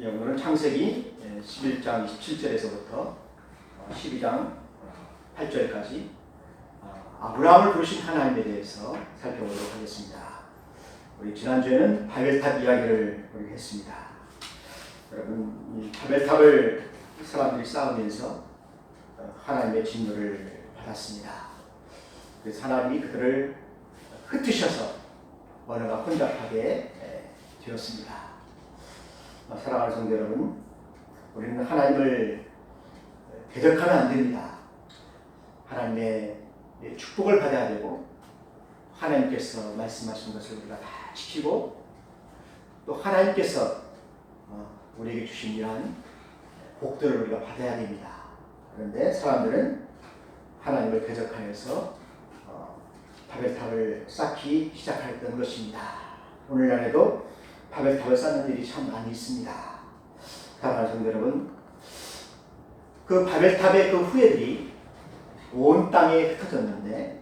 예, 오늘은 창세기 11장 27절에서부터 12장 8절까지 어, 아브라함을 부르신 하나님에 대해서 살펴보도록 하겠습니다. 우리 지난주에는 바벨탑 이야기를 우리 했습니다. 여러분 이 바벨탑을 사람들이 쌓으면서 어, 하나님의 진노를 받았습니다. 그래서 하나님이 그들을 흩으셔서 언어가 혼잡하게 에, 되었습니다. 어, 사랑하는 성도 여러분, 우리는 하나님을 대적하면 안 됩니다. 하나님의 축복을 받아야 되고 하나님께서 말씀하신 것을 우리가 다 지키고 또 하나님께서 어, 우리에게 주신 이러한 복들을 우리가 받아야 됩니다. 그런데 사람들은 하나님을 대적하여서 어, 바벨탑을 쌓기 시작했던 것입니다. 오늘날에도 바벨탑을 쌓는 일이 참 많이 있습니다. 사랑하는 성도 여러분, 그 바벨탑의 그 후예들이 온 땅에 흩어졌는데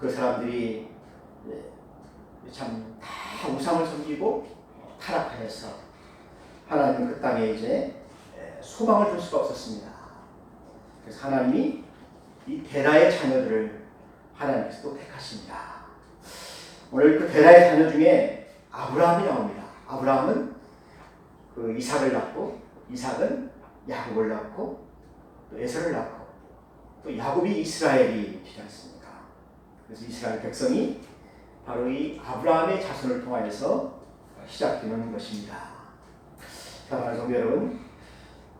그 사람들이 참 다 우상을 섬기고 타락하여서 하나님은 그 땅에 이제 소망을 줄 수가 없었습니다. 그래서 하나님이 이 데라의 자녀들을 하나님께서 또 택하십니다. 오늘 그 데라의 자녀 중에 아브라함이 나옵니다. 아브라함은 그 이삭을 낳고 이삭은 야곱을 낳고 또 에서를 낳고 또 야곱이 이스라엘이 되지 않습니까? 그래서 이스라엘 백성이 바로 이 아브라함의 자손을 통하여서 시작되는 것입니다. 사랑하는 여러분,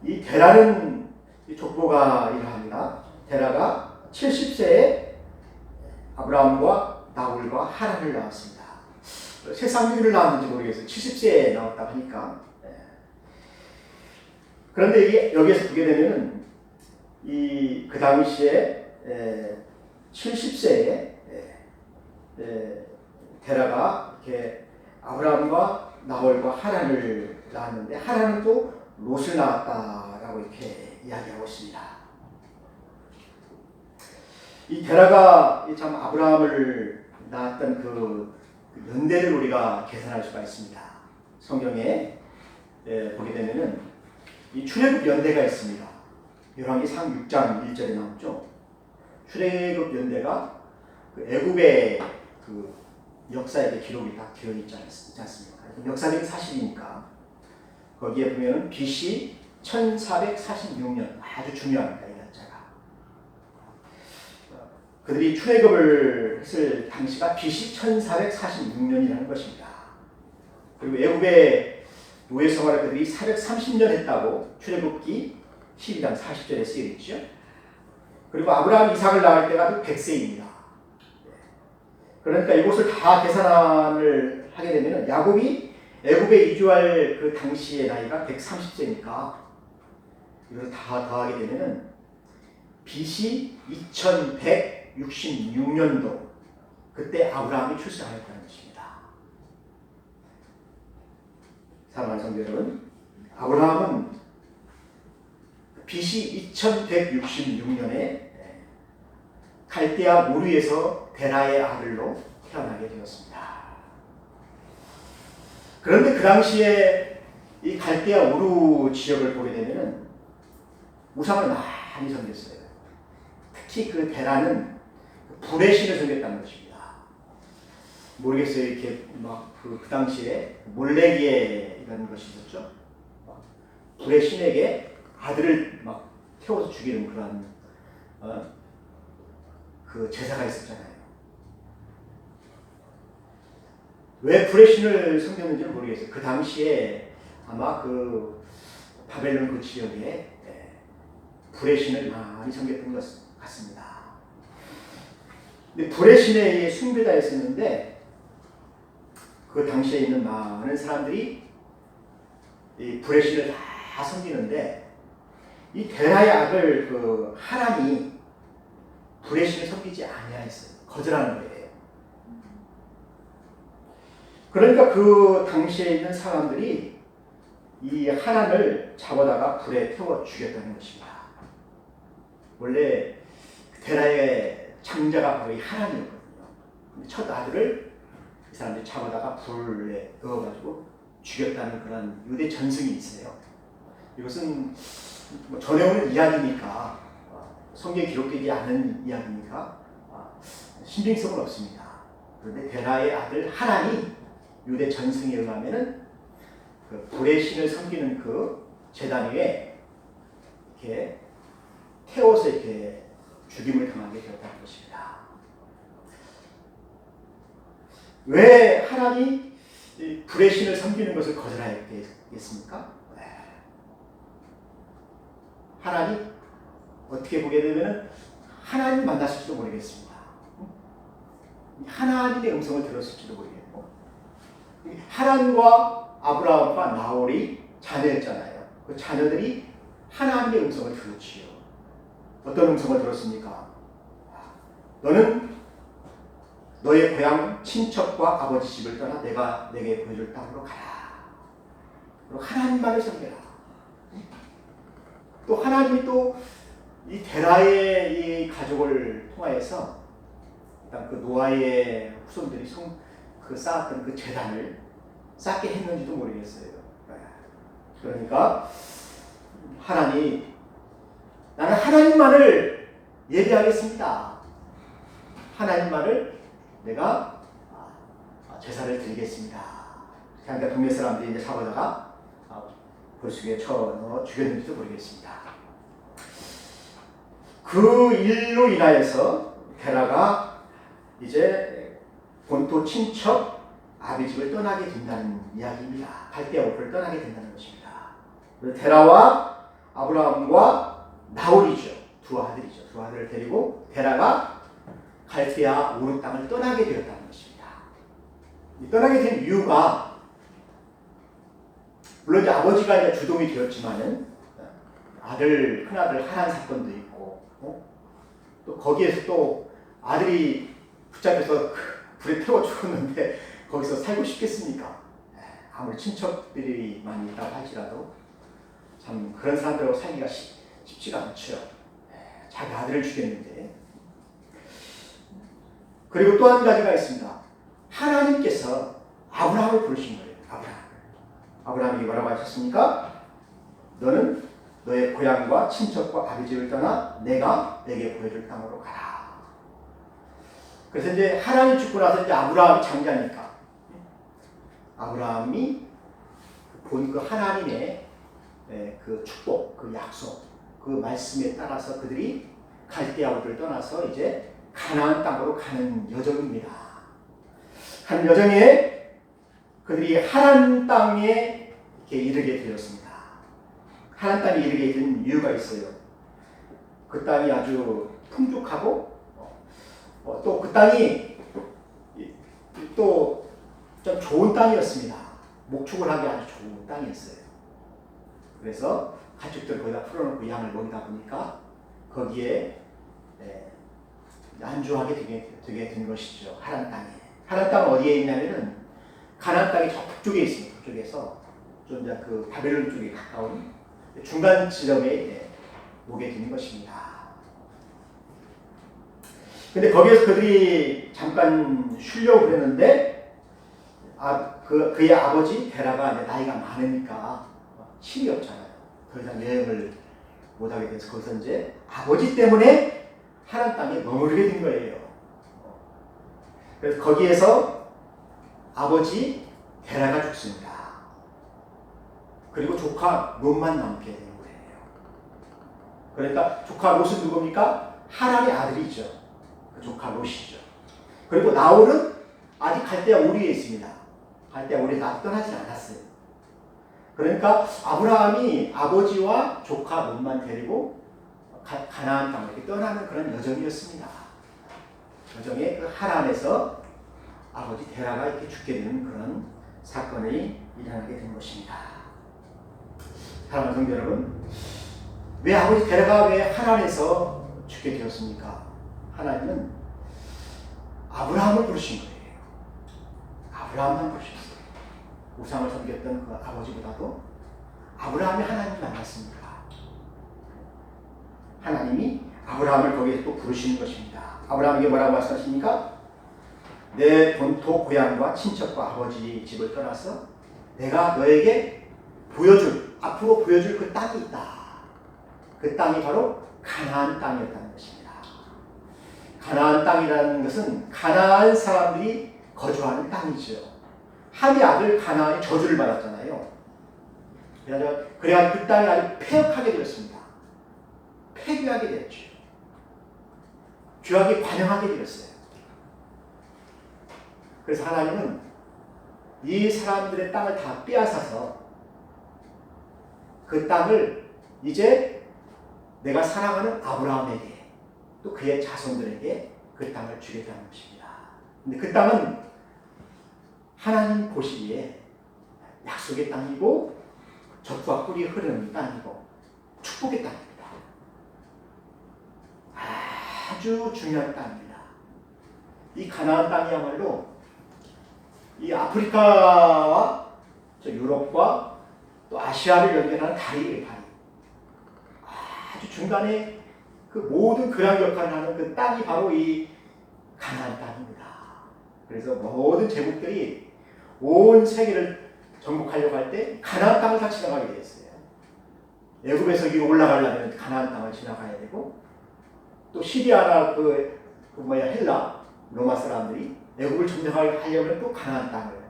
이 데라는 이 족보가 이러합니다. 데라가 70세에 아브라함과 나홀과 하란을 낳았습니다. 세상주를 낳았는지 모르겠어요. 70세에 나왔다 하니까. 예. 그런데 이게 여기에서 보게 되면은 이 그 당시에 70세에 데라가 이렇게 아브라함과 나홀과 하란을 낳았는데 하란은 또 롯을 낳았다라고 이렇게 이야기하고 있습니다. 이 데라가 참 아브라함을 낳았던 그 연대를 우리가 계산할 수가 있습니다. 성경에 예, 보게 되면은 이 출애굽 연대가 있습니다. 열왕기 상 6장 1절에 나오죠. 출애굽 연대가 그 애굽의 그 역사에 기록이 다 되어 있지 않습니까? 역사적인 사실이니까 거기에 보면은 BC 1446년 아주 중요합니다. 그들이 출애굽을 했을 당시가 BC 1446년이라는 것입니다. 그리고 애굽의 노예 생활을 그들이 430년 했다고 출애굽기 12장 40절에 쓰여 있죠. 그리고 아브라함 이삭을 낳을 때가 100세입니다. 그러니까 이것을 다 계산을 하게 되면 야곱이 애굽에 이주할 그 당시의 나이가 130세니까 이걸 다 더하게 되면은 BC 2166년도 그때 아브라함이 출생하였다는 것입니다. 사랑하는 성도 여러분, 아브라함은 BC 2166년에 갈대아 모르에서 데라의 아들로 태어나게 되었습니다. 그런데 그 당시에 이 갈대아 우루 지역을 보게 되면은 우상을 많이 섬겼어요. 특히 그 데라는 불의 신을 섬겼다는 것입니다. 모르겠어요. 이렇게 막그 그 당시에 몰래기에 이런 것이 있었죠. 불의 신에게 아들을 막 태워서 죽이는 그런 어, 그 제사가 있었잖아요. 왜 불의 신을 섬겼는지는 모르겠어요. 그 당시에 아마 그 바벨론 그 지역에 불의 신을 많이 섬겼던 것 같습니다. 불의 신에 숭배자였었는데 그 당시에 있는 많은 사람들이 이 불의 신을 다 섬기는데 이 데라의 아들 그 하람이 불의 신을 섬기지 아니하였어요. 거절하는 거예요. 그러니까 그 당시에 있는 사람들이 이 하란을 잡아다가 불에 태워 죽였다는 것입니다. 원래 데라의 장자가 바로 이 하란이었거든요. 첫 아들을 이 사람들이 잡아다가 불에 넣어가지고 죽였다는 그런 유대 전승이 있어요. 이것은 뭐 전해오는 이야기니까 어, 성경에 기록되지 않은 이야기니까 어, 신빙성은 없습니다. 그런데 베라의 아들 하란이 유대 전승에 의하면은 그 불의 신을 섬기는 그 제단 위에 이렇게 태워서 이렇게 죽임을 당하게 되었다는 것입니다. 왜이 불의 신을 섬기는 것을 거절하였겠습니까? 네. 하나님 어떻게 보게 되면 하나님 만났을지도 모르겠습니다. 하나님의 음성을 들었을지도 모르겠고 하란과 아브라함과 나홀이 자녀였잖아요. 그 자녀들이 하나님의 음성을 들었지요. 어떤 음성을 들었습니까? 너는 너의 고향 친척과 아버지 집을 떠나 내가 내게 보여줄 땅으로 가라. 그리고 하나님만을 섬겨라. 또 하나님이 또 이 데라의 이 가족을 통하여서 일단 그 노아의 후손들이 성, 그 쌓았던 그 재단을 쌓게 했는지도 모르겠어요. 그러니까 하나님 나는 하나님만을 예배하겠습니다. 하나님만을 내가 아, 제사를 드리겠습니다. 그러니까 동네 사람들이 이제 잡아다가 벌수에 쳐넣어 죽였는지도 모르겠습니다. 그 일로 인하여서 베라가 이제 본토 친척 아비집을 떠나게 된다는 이야기입니다. 갈대아 오프를 떠나게 된다는 것입니다. 베라와 아브라함과 나홀이죠. 두 아들이죠. 두 아들을 데리고 베라가 갈대아 오른 땅을 떠나게 되었다는 것입니다. 떠나게 된 이유가 물론 이제 아버지가 이제 주동이 되었지만은 아들 큰 아들 하란 사건도 있고 어? 또 거기에서 또 아들이 붙잡혀서 불에 태워 죽었는데 거기서 살고 싶겠습니까? 아무리 친척들이 많이 있다고 할지라도 참 그런 사람들하고 살기가 쉽, 지가 않죠. 자기 아들을 죽였는데 그리고 또 한 가지가 있습니다. 하나님께서 아브라함을 부르신 거예요. 아브라함. 아브라함이 뭐라고 하셨습니까? 너는 너의 고향과 친척과 아비집을 떠나 내가 내게 보여줄 땅으로 가라. 그래서 이제 하나님 죽고 나서 이제 아브라함이 장자니까 아브라함이 본그 하나님의 그 축복, 그 약속, 그 말씀에 따라서 그들이 갈대아우를 떠나서 이제 가나안 땅으로 가는 여정입니다. 가는 여정에 그들이 하란 땅에 이렇게 이르게 되었습니다. 하란 땅에 이르게 된 이유가 있어요. 그 땅이 아주 풍족하고 어, 또그 땅이 또 좀 좋은 땅이었습니다. 목축을 하기 아주 좋은 땅이었어요. 그래서 가축들 거기다 풀어놓고 양을 먹이다 보니까 거기에 예, 안주하게 되게, 되게 된 것이죠. 하란 땅에. 하란 땅은 어디에 있냐면은 가나안 땅이 저 북쪽에 있습니다. 북쪽에서 좀 이제 그 바벨론 쪽에 가까운 중간 지점에 오게 된 것입니다. 근데 거기에서 그들이 잠깐 쉬려고 그랬는데 아, 그, 그의 아버지 베라가 나이가 많으니까 힘이 없잖아요. 더 이상 여행을 못하게 돼서 거기서 이제 아버지 때문에 하란 땅에 머무르게 된 거예요. 그래서 거기에서 아버지 베라가 죽습니다. 그리고 조카 롯만 남게 되는 거예요. 그러니까 조카 롯은 누굽니까? 하란의 아들이죠. 그 조카 롯이죠. 그리고 나홀은 아직 갈대아 오리에 있습니다. 갈대아 오리에 나 떠나지 않았어요. 그러니까 아브라함이 아버지와 조카 롯만 데리고 가, 가나안 땅을 떠나는 그런 여정이었습니다. 여정에 그 하란에서 아버지 데라가 이렇게 죽게 되는 그런 사건이 일어나게 된 것입니다. 사랑하는 성도 여러분, 왜 아버지 데려가 왜 하나님에서 죽게 되었습니까? 하나님은 아브라함을 부르신 거예요. 아브라함만 부르셨어요. 우상을 섬겼던 그 아버지보다도 아브라함이 하나님을 만났습니다. 하나님이 아브라함을 거기에 또 부르시는 것입니다. 아브라함에게 뭐라고 말씀하십니까? 내 본토 고향과 친척과 아버지 집을 떠나서 내가 너에게 보여줄 앞으로 보여줄 그 땅이 있다. 그 땅이 바로 가나안 땅이었다는 것입니다. 가나안 땅이라는 것은 가나안 사람들이 거주하는 땅이죠. 함의 아들 가나안이 저주를 받았잖아요. 그래서 그래야 그 땅이 아주 폐역하게 되었습니다. 폐귀하게 되었죠. 죄악에 관영하게 되었어요. 그래서 하나님은 이 사람들의 땅을 다 빼앗아서 그 땅을 이제 내가 사랑하는 아브라함에게 또 그의 자손들에게 그 땅을 주겠다는 것입니다. 근데 그 땅은 하나님 보시기에 약속의 땅이고 적과 꿀이 흐르는 땅이고 축복의 땅입니다. 아주 중요한 땅입니다. 이 가나안 땅이야말로 이 아프리카와 저 유럽과 또 아시아를 연결하는 다리예요, 다리. 아주 중간에 그 모든 그랑 역할을 하는 그 땅이 바로 이 가나안 땅입니다. 그래서 모든 제국들이 온 세계를 정복하려고 할 때 가나안 땅을 다 지나가게 되었어요. 애굽에서 위로 올라가려면 가나안 땅을 지나가야 되고 또 시리아나 그, 그 뭐야 헬라 로마 사람들이 애굽을 점령하려면 또 가나안 땅을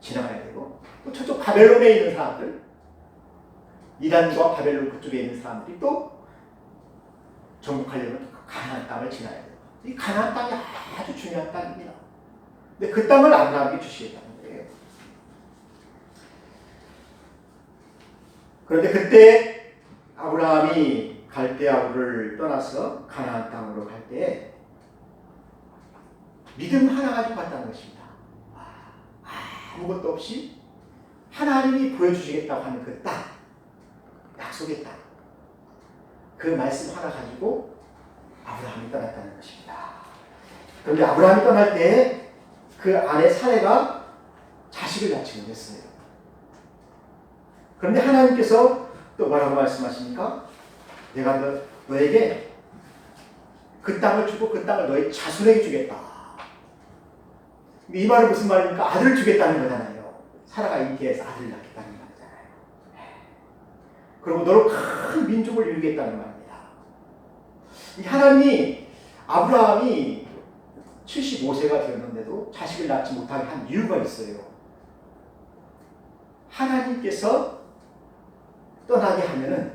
지나가야 되고 또 저쪽 바벨론에 있는 사람들 이란과 바벨론 그쪽에 있는 사람들이 또 정복하려면 그 가나안 땅을 지나야 돼요. 이 가나안 땅이 아주 중요한 땅입니다. 근데 그 땅을 아브라함이 주시겠다는 거예요. 그런데 그때 아브라함이 갈대아우를 떠나서 가나안 땅으로 갈 때 믿음 하나 가지고 갔다는 것입니다. 아무것도 없이 하나님이 보여주시겠다고 하는 그 땅, 약속의 땅, 그 말씀 하나 가지고 아브라함이 떠났다는 것입니다. 그런데 아브라함이 떠날 때 그 아내 사례가 자식을 낳지 못했어요. 그런데 하나님께서 또 뭐라고 말씀하십니까? 내가 너, 너에게 그 땅을 주고 그 땅을 너의 자손에게 주겠다. 이 말은 무슨 말입니까? 아들을 주겠다는 거잖아요. 사라가 인기해서 아들을 낳겠다는 말이잖아요. 그리고 너로 큰 민족을 이루겠다는 말입니다. 이 하나님이 아브라함이 75세가 되었는데도 자식을 낳지 못하게 한 이유가 있어요. 하나님께서 떠나게 하면은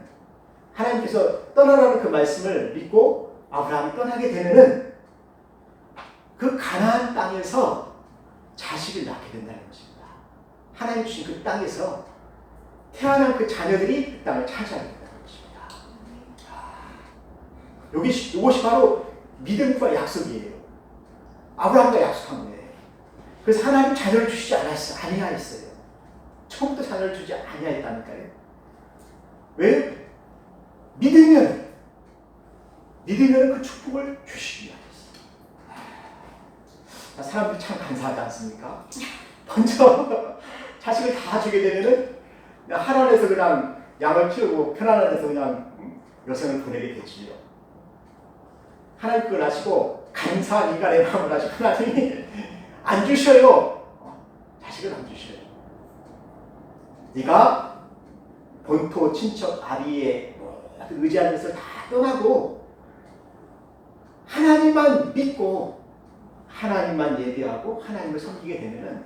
하나님께서 떠나라는 그 말씀을 믿고 아브라함이 떠나게 되면은 그 가나안 땅에서 자식을 낳게 된다는 것입니다. 하나님 주신 그 땅에서 태어난 그 자녀들이 그 땅을 차지하게 된다는 것입니다. 여기 이것이 바로 믿음과 약속이에요. 아브라함과 약속한 거예요. 그래서 하나님 자녀를 주시지 않았어, 아니하였어요. 처음부터 자녀를 주지 아니하였다니까요. 왜? 믿으면 믿으면 그 축복을 주시기 위하였어. 사람들이 참 간사하지 않습니까? 먼저 자식을 다 주게 되면은 하란에서 그냥 양을 키우고 편안한 데서 그냥 여성을 보내게 되지요. 하나님 그걸 아시고 간사한 인간의 마음을 아시고 하나님이 안 주셔요. 어, 자식을 안 주셔요. 네가 본토 친척 아비의 의지하는 것을 다 떠나고 하나님만 믿고 하나님만 예배하고 하나님을 섬기게 되면은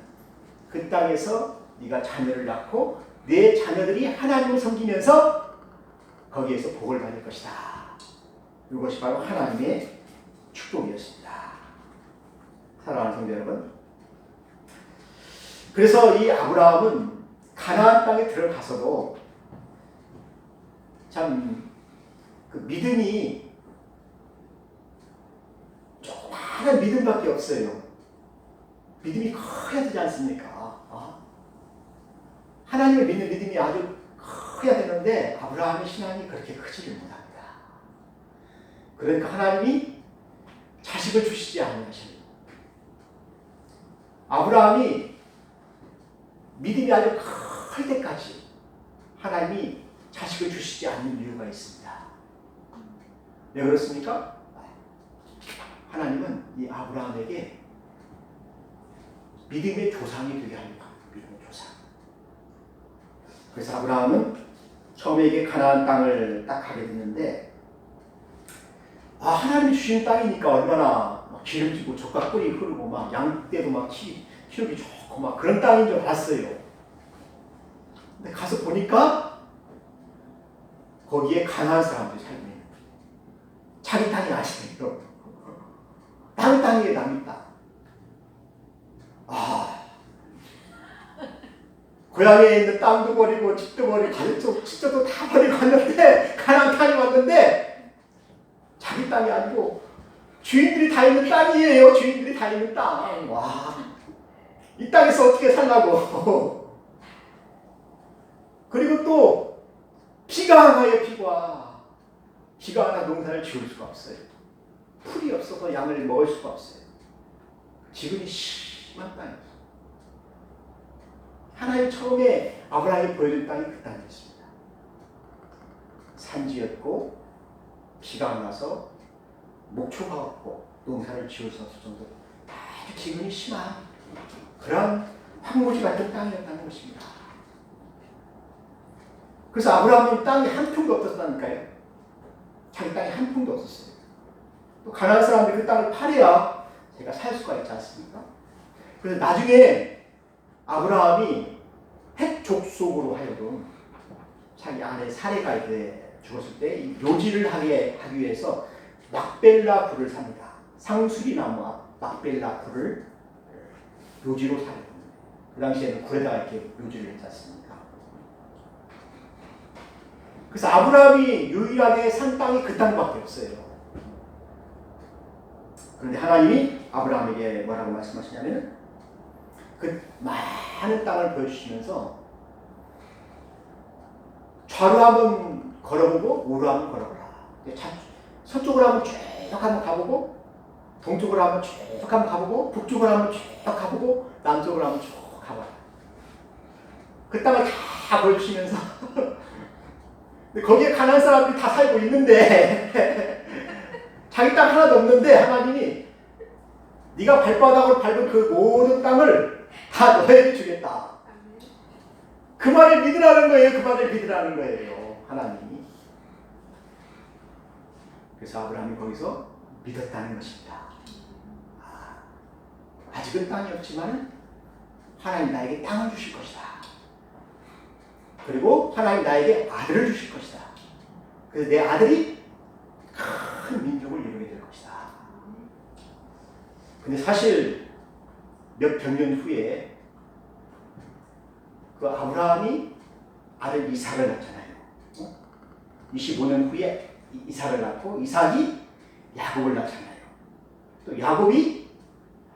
그 땅에서 네가 자녀를 낳고 내 자녀들이 하나님을 섬기면서 거기에서 복을 받을 것이다. 이것이 바로 하나님의 축복이었습니다. 사랑하는 성도 여러분. 그래서 이 아브라함은 가나안 땅에 들어가서도 참 그 믿음이 조그마한 믿음밖에 없어요. 믿음이 커야 되지 않습니까? 어? 하나님을 믿는 믿음이 아주 커야 되는데 아브라함의 신앙이 그렇게 크지를 못합니다. 그러니까 하나님이 자식을 주시지 않으십니다. 아브라함이 믿음이 아주 클 때까지 하나님이 자식을 주시지 않는 이유가 있습니다. 왜 그렇습니까? 하나님은 이 아브라함에게 믿음의 조상이 되게 합니다. 그래서 아브라함은 처음에 이게 가나안 땅을 딱 가게 됐는데 아 하나님이 주신 땅이니까 얼마나 막 기름지고 젖과 꿀이 흐르고 막 양떼도 막 키, 키우기 좋고 막 그런 땅인 줄 알았어요. 근데 가서 보니까 거기에 가나안 사람들이 살고 있는 거예요. 자기 땅이 아니에요. 땅 땅이에요 남의 땅. 아 고향에 있는 땅도 버리고 집도 버리고 가족도 집도 다 버리고 왔는데 가나안 땅이 왔는데 자기 땅이 아니고 주인들이 다 있는 땅이에요. 주인들이 다 있는 땅. 와, 이 땅에서 어떻게 살라고? 그리고 또 비가 하나요 비가 비가 하나 농사를 지을 수가 없어요. 풀이 없어서 양을 먹을 수가 없어요. 지금이 심한 땅이에요. 하나님 처음에 아브라함이 보여준 땅이 그 땅이었습니다. 산지였고 비가 안 와서 목초가 없고 농사를 지을 수 없을 정도로 아주 기근이 심한 그런 황무지 같은 땅이었다는 것입니다. 그래서 아브라함은 땅이 한 평도 없었다니까요. 자기 땅이 한 평도 없었어요. 또 가나안 사람들이 그 땅을 팔아야 제가 살 수가 있지 않습니까? 그래서 나중에 아브라함이 핵 족속으로 하여금 자기 아내 사례가 이제 죽었을 때이 묘지를 하게 하기 위해서 막벨라 굴을 삽니다. 상수리 나무와 막벨라 굴을 묘지로 됩니다. 그 당시에는 굴에다가 이렇게 묘지를 했지 않습니까? 그래서 아브라함이 유일하게 산 땅이 그 땅밖에 없어요. 그런데 하나님이 아브라함에게 뭐라고 말씀하시냐면 그 많은 땅을 보여주시면서 좌로 한번 걸어보고 우로 한번 걸어보라. 자, 서쪽으로 한번 쭉 한번 가보고 동쪽으로 한번 쭉 한번 가보고 북쪽으로 한번 쭉 가보고 남쪽으로 한번 쭉 가봐라. 그 땅을 다 보여주시면서 근데 거기에 가난 사람들이 다 살고 있는데 자기 땅 하나도 없는데 하나님이 네가 발바닥으로 밟은 그 모든 땅을 다 너에게 주겠다. 그 말을 믿으라는 거예요. 그 말을 믿으라는 거예요. 하나님이. 그래서 아브라함이 거기서 믿었다는 것입니다. 아, 아직은 땅이 없지만 하나님 나에게 땅을 주실 것이다. 그리고 하나님 나에게 아들을 주실 것이다. 그래서 내 아들이 큰 민족을 이루게 될 것이다. 근데 사실 몇 백년 후에 그 아브라함이 아들 이삭을 낳잖아요. 어? 25년 후에 이- 이삭을 낳고 이삭이 야곱을 낳잖아요. 또 야곱이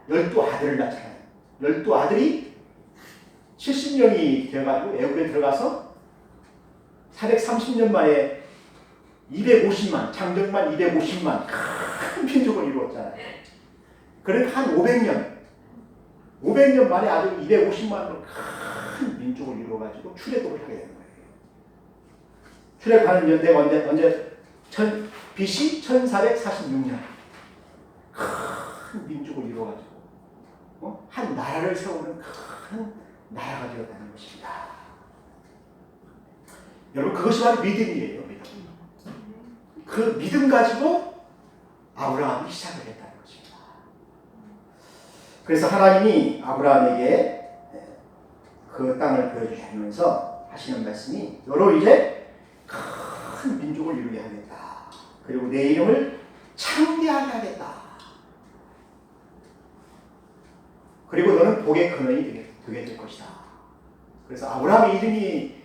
열두 아들을 낳잖아요. 열두 아들이 70년이 되어가지고 애굽에 들어가서 430년 만에 250만, 장정만 250만 큰 민족을 이루었잖아요. 그러니까 한 500년, 500년 만에 아주 250만으로 큰 민족을 이루어가지고 출애굽을 하게 되는 거예요. 출애굽하는 연대가 언제, 언제, 천, BC 1446년. 큰 민족을 이루어가지고, 어? 한 나라를 세우는 큰 나라가 되었다는 것입니다. 여러분, 그것이 바로 믿음이에요, 믿음. 그 믿음 가지고 아브라함이 시작을 했다는 것입니다. 그래서 하나님이 아브라함에게 그 땅을 보여주시면서 하시는 말씀이 너로 이제 큰 민족을 이루게 하겠다. 그리고 내 이름을 창대하게 하겠다. 그리고 너는 복의 근원이 되게, 될 것이다. 그래서 아브라함의 이름이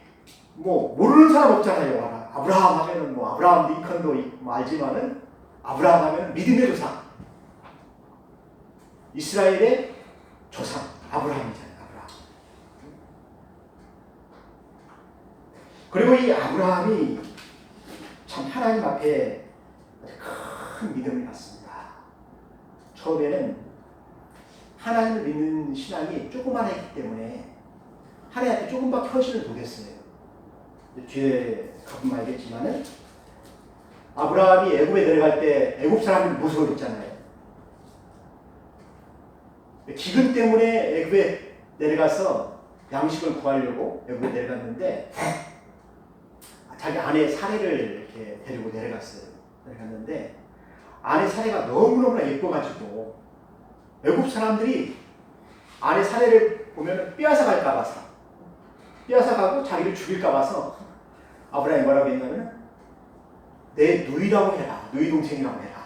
뭐 모르는 사람 없잖아요. 아브라함 하면은 뭐 아브라함 링컨도 뭐 알지만은 아브라함 하면은 믿음의 조상. 이스라엘의 조상 아브라함이잖아요. 아브라함. 그리고 이 아브라함이 참 하나님 앞에 큰 믿음을 갖습니다. 처음에는 하나님을 믿는 신앙이 조그만했기 때문에 하나님한테 조금밖에 헌신을 못했어요. 뒤에 가보면 알겠지만은 아브라함이 애굽에 내려갈 때 애굽 사람들이 무서워했잖아요. 기근 때문에 애굽에 내려가서 양식을 구하려고 외국에 내려갔는데 자기 아내 사례를 이렇게 데리고 내려갔어요. 내려갔는데 아내 사례가 너무너무나 예뻐가지고 외국 사람들이 아내 사례를 보면 빼앗아 갈까 봐서 빼앗아 가고 자기를 죽일까 봐서 아브라함이 뭐라고 했냐면 내 누이라고 해라 누이 동생이라고 해라.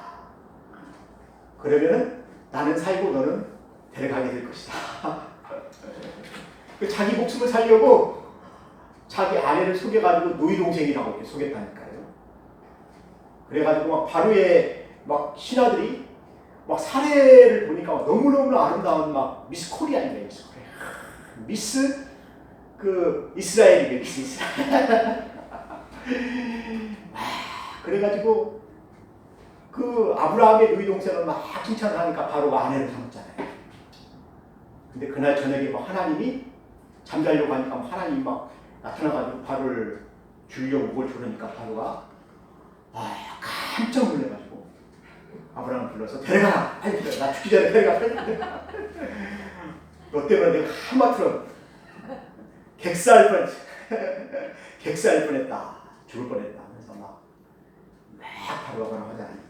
그러면은 나는 살고 너는 데려가게 될 것이다. 그 자기 목숨을 살려고 자기 아내를 속여가지고 누이 동생이라고 이렇게 속였다니까요. 그래가지고 막 바로의 막 신하들이 막 사례를 보니까 너무너무 아름다운 막 미스 코리아인데 미스 코리아. 미스 그 이스라엘이래 미스 이스라엘. 아, 그래가지고 그 아브라함의 누이 동생을 막 칭찬을 하니까 바로 아내를 삼았잖아요. 근데 그날 저녁에 막 하나님이 잠자려고 하니까 막 하나님이 막 나타나가지고 바로를 주려고 목을 조르니까 바로가 아 깜짝 놀래가지고 아브라함을 불러서 데려가 나 죽기 전에 데려가 너 때문에 내가 한마트로 객사할 뻔 객사할 뻔했다. 죽을 뻔했다. 그래서 막, 막 바로가거나 하잖아요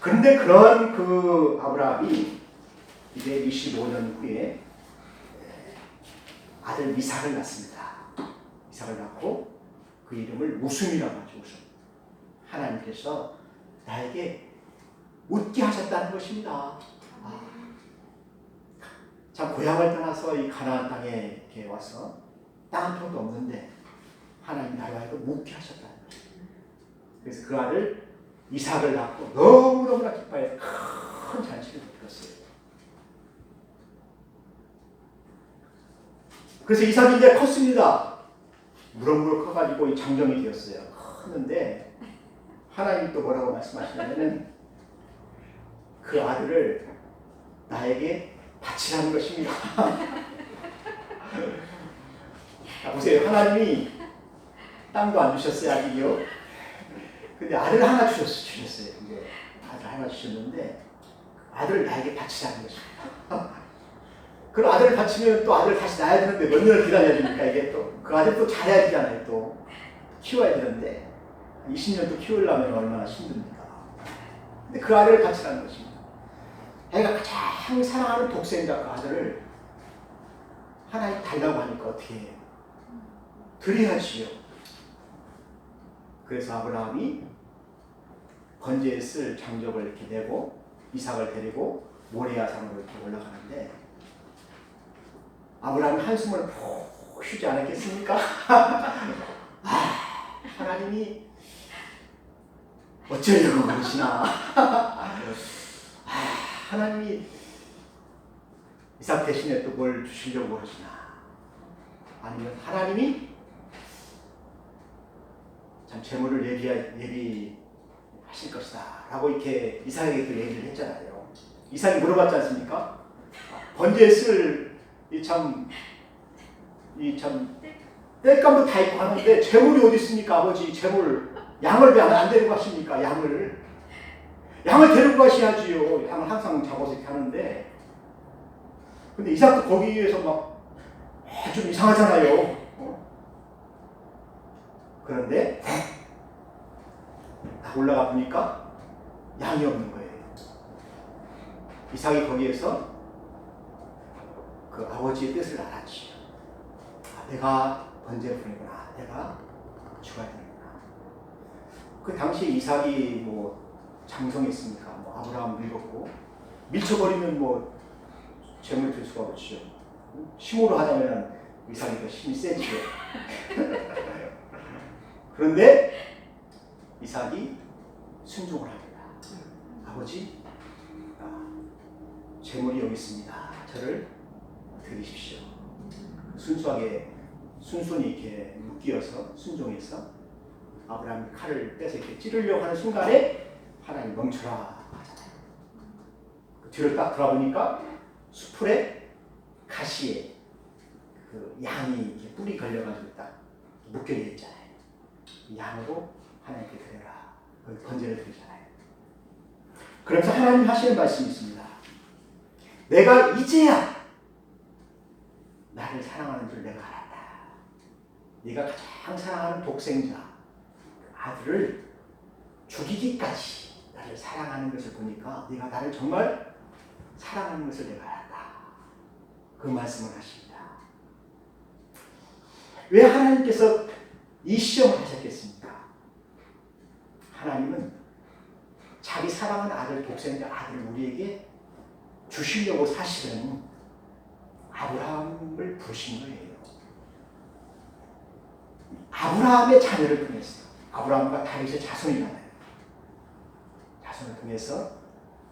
그런데 그런 그 아브라함이 이제 25년 후에 아들 이삭을 낳습니다. 이삭을 낳고 그 이름을 웃음이라고 하죠 웃음 하나님께서 나에게 웃게 하셨다는 것입니다. 아, 참 고향을 떠나서 이 가나안 땅에 이렇게 와서 땅한 평도 없는데 하나님 나를 하여금 웃게 하셨다는 것입니다. 그래서 그 아들 이삭을 낳고 너무너무나 기뻐해 큰 잔치를 베풀었어요. 그래서 이삭이 이제 컸습니다. 무럭무럭 커가지고 이 장정이 되었어요. 컸는데 하나님이 또 뭐라고 말씀하시냐면은 그 아들을 나에게 바치라는 것입니다. 자, 보세요. 하나님이 땅도 안 주셨어요, 아직요. 근데 아들 하나 주셨, 주셨어요. 이제 아들 하나 주셨는데 아들을 나에게 바치라는 것입니다. 그 아들을 바치면 또 아들을 다시 낳아야 되는데 몇 년을 기다려야 되니까 이게 또 그 아들 또 잘해야 되잖아요. 또 키워야 되는데 20년도 키우려면 얼마나 힘듭니까? 근데 그 아들을 바치라는 것입니다. 애가 가장 사랑하는 독생자 그 아들을 하나님 달라고 하니까 어떻게 해요? 드려야지요. 그래서 아브라함이 번제에 쓸 장적을 이렇게 내고 이삭을 데리고 모리아산으로 이렇게 올라가는데 아브라함이 한숨을 푹 쉬지 않았겠습니까? 아, 하나님이 어쩌려고 그러시나? 아, 하나님이 이삭 대신에 또 뭘 주시려고 그러시나? 아니면 하나님이 참 재물을 예비 예비하실 것이다 라고 이렇게 이삭에게 또 얘기를 했잖아요. 이삭이 물어봤지 않습니까? 번제에 쓸이 참 이 참 땔감도 다 있고 하는데 재물이 어디 있습니까 아버지 재물 양을 왜 안 데리고 가십니까 양을? 양을 데리고 가셔야지요. 양을 항상 잡아서 이렇게 하는데. 근데 이삭도 거기에서 막좀 이상하잖아요. 어? 그런데 딱 올라가 보니까 양이 없는 거예요. 이삭이 거기에서 그 아버지의 뜻을 알았지 아, 내가 번제품이구나. 내가 죽어야 되는구나 그 당시에 이삭이 뭐 장성했으니까 뭐 아브라함 늙었고 밀쳐버리면 뭐 재물 들 수가 없지요. 힘으로 하자면 이삭이 더 힘이 세지요. 그런데 이삭이 순종을 합니다. 아버지 아, 재물이 여기 있습니다. 저를 드리십시오. 순수하게 순순히 이렇게 묶이어서 순종해서 아브라함이 칼을 빼서 이렇게 찌르려고 하는 순간에 하나님 멈춰라 하잖아요. 그 뒤를 딱 돌아보니까 수풀에 가시에 그 양이 이렇게 뿔이 걸려가지고 딱 묶여 있잖아요. 양으로 하나님께 드려라. 그 번제를 드리잖아요. 그래서 하나님 하시는 말씀이 있습니다. 내가 이제야 나를 사랑하는 줄 내가 알았다. 네가 가장 사랑하는 독생자 그 아들을 죽이기까지 나를 사랑하는 것을 보니까 네가 나를 정말 사랑하는 것을 내가 알았다. 그 말씀을 하십니다. 왜 하나님께서 이 시험을 하셨겠습니까? 하나님은 자기 사랑하는 아들, 독생자 아들을 우리에게 주시려고 사실은 아브라함을 부르신 거예요. 아브라함의 자녀를 통해서 아브라함과 다윗의 자손이잖아요. 자손을 통해서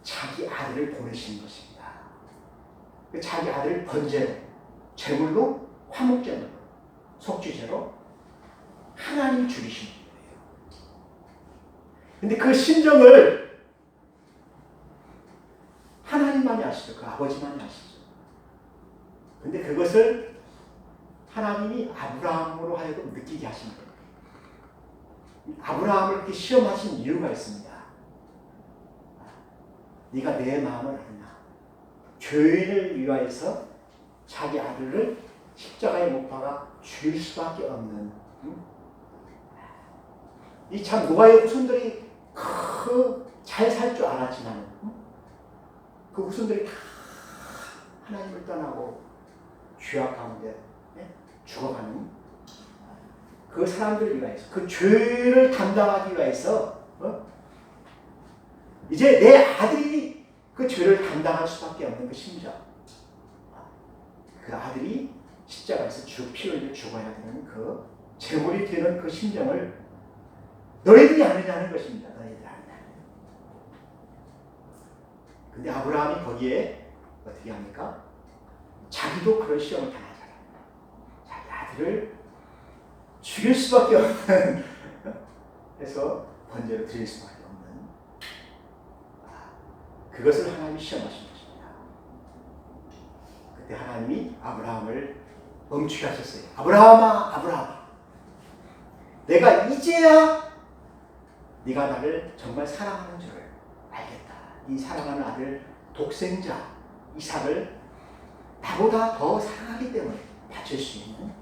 자기 아들을 보내신 것입니다. 그 자기 아들을 번제로, 제물로, 화목제물로, 속죄제로 하나님이 죽이신 거예요. 근데 그 심정을 하나님만이 아시죠. 그 아버지만이 아시죠. 근데 그것을 하나님이 아브라함으로 하여금 느끼게 하신 거예요. 아브라함을 이렇게 시험하신 이유가 있습니다. 네가 내 마음을 아느냐. 죄인을 위하여서 자기 아들을 십자가에 못 박아 죽일 수밖에 없는 이참 노아의 후손들이 그잘 살 줄 알았지만 그 후손들이 다 하나님을 떠나고 죄악 가운데 예? 죽어가는 그 사람들을 위하여서 그 죄를 담당하기 위해서 어? 이제 내 아들이 그 죄를 담당할 수밖에 없는 그 심정 그 아들이 십자가에서 주피 흘려 죽어야 되는 그 제물이 되는 그 심정을 너희들이 아느냐는 것입니다. 너희들 아느냐. 근데 아브라함이 거기에 어떻게 합니까? 자기도 그런 시험을 당하잖아요. 자기 아들을 죽일 수밖에 없는 해서 번제를 드릴 수밖에 없는 아, 그것을 하나님이 시험하신 것입니다. 그때 하나님이 아브라함을 멈추게 하셨어요. 아브라함아, 아브라함아, 내가 이제야 네가 나를 정말 사랑하는 줄을 알겠다. 이 사랑하는 아들 독생자 이삭을 나보다 더 사랑하기 때문에 바칠 수 있는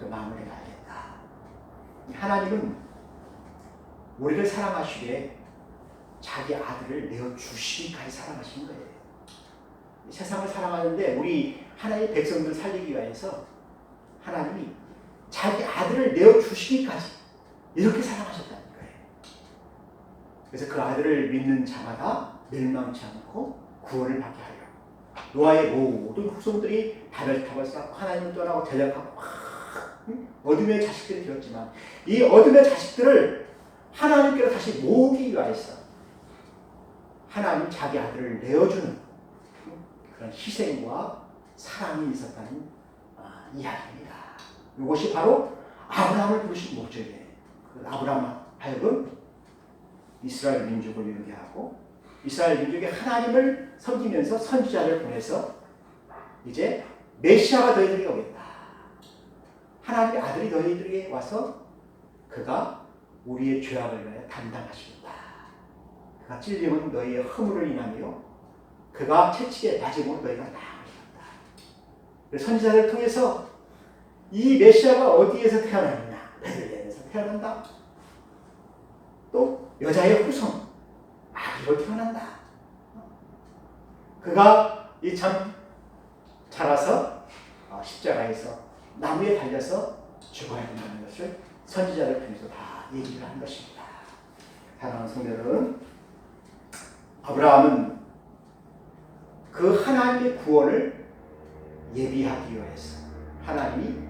그 마음을 내가. 하나님은 우리를 사랑하시기에 자기 아들을 내어 주시기까지 사랑하신 거예요. 세상을 사랑하는데 우리 하나의 백성들 살리기 위해서 하나님이 자기 아들을 내어 주시기까지 이렇게 사랑하셨다는 거예요. 그래서 그 아들을 믿는 자마다 멸망치 않고 구원을 받게 하려. 노아의 모든 후손들이 타고 쌓고 하나님을 떠나고 대적하고 어둠의 자식들이 되었지만 이 어둠의 자식들을 하나님께로 다시 모으기 위하여서 하나님 자기 아들을 내어주는 그런 희생과 사랑이 있었다는 아, 이야기입니다. 이것이 바로 아브라함을 부르신 목적이에요. 그 아브라함 하여금 이스라엘 민족을 이루게 하고 이스라엘 민족이 하나님을 섬기면서 선지자를 보내서 이제 메시아가 너희들에게 오겠다. 하나님의 아들이 너희들에게 와서 그가 우리의 죄악을 위하여 담당하시겠다. 그가 찔림은 너희의 허물을 인하며 그가 채찍에 맞음으로 너희가 나으셨다. 선지자를 통해서 이 메시아가 어디에서 태어나느냐? 베들레헴에서 태어난다. 또 여자의 후손 아기로 태어난다. 그가 이 참 자라서 어, 십자가에서 나무에 달려서 죽어야 된다는 것을 선지자를 통해서 다 얘기를 한 것입니다. 사랑하는 성도들은 아브라함은 그 하나님의 구원을 예비하기 위해서 하나님이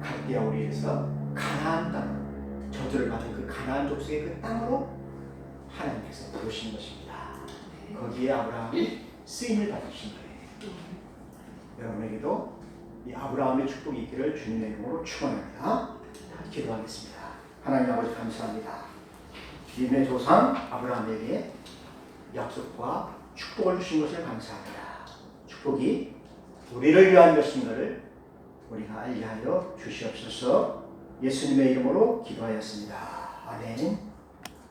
갈대아 우리에서 가나안 땅 저주를 받은 그 가나안 족속의 그 땅으로 하나님께서 부르신 것입니다. 거기에 아브라함이 쓰임을 받으신 거예요. 여러분에게도 이 아브라함의 축복이 있기를 주님의 이름으로 축원합니다. 기도하겠습니다. 하나님 아버지 감사합니다. 주님의 조상 아브라함에게 약속과 축복을 주신 것을 감사합니다. 축복이 우리를 위한 것인 것을 우리가 알게 하여 주시옵소서 예수님의 이름으로 기도하였습니다. 아멘.